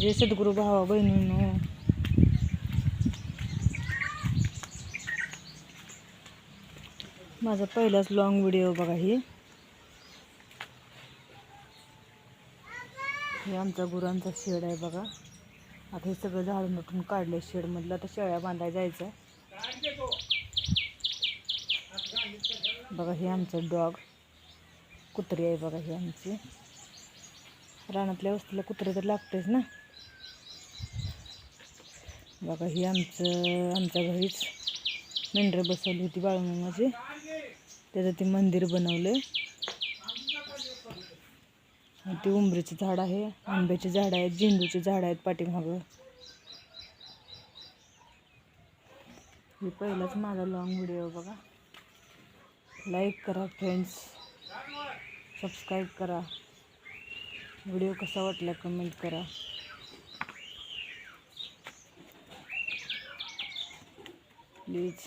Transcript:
जे सद्गुरू भावा बहिणींनो. माझा पहिलाच लॉंग व्हिडिओ बघा ही. हे आमचा गुरांचा शेड आहे बघा. आता हे सगळं झाडून उठून काढलं शेडमधलं आता शेळ्या बांधायला जायचं आहे बघा हे आमचं डॉग कुत्री आहे बघा ही आमची. रानातल्या वस्तीला कुत्रे तर लागतेच ना. बघा ही आमचं आमच्या घरीच मेंढरं बसवली होती बाळूमामाची. त्याचं ते मंदिर बनवलं ते उंबरीचं झाड आहे आंब्याचे झाड आहेत झेंडूचे झाड आहेत पाठीमागं. हे पहिलाच माझा लॉंग व्हिडिओ बघा. लाईक करा फ्रेंड्स सबस्क्राईब करा. व्हिडिओ कसा वाटला कमेंट करा. प्लीज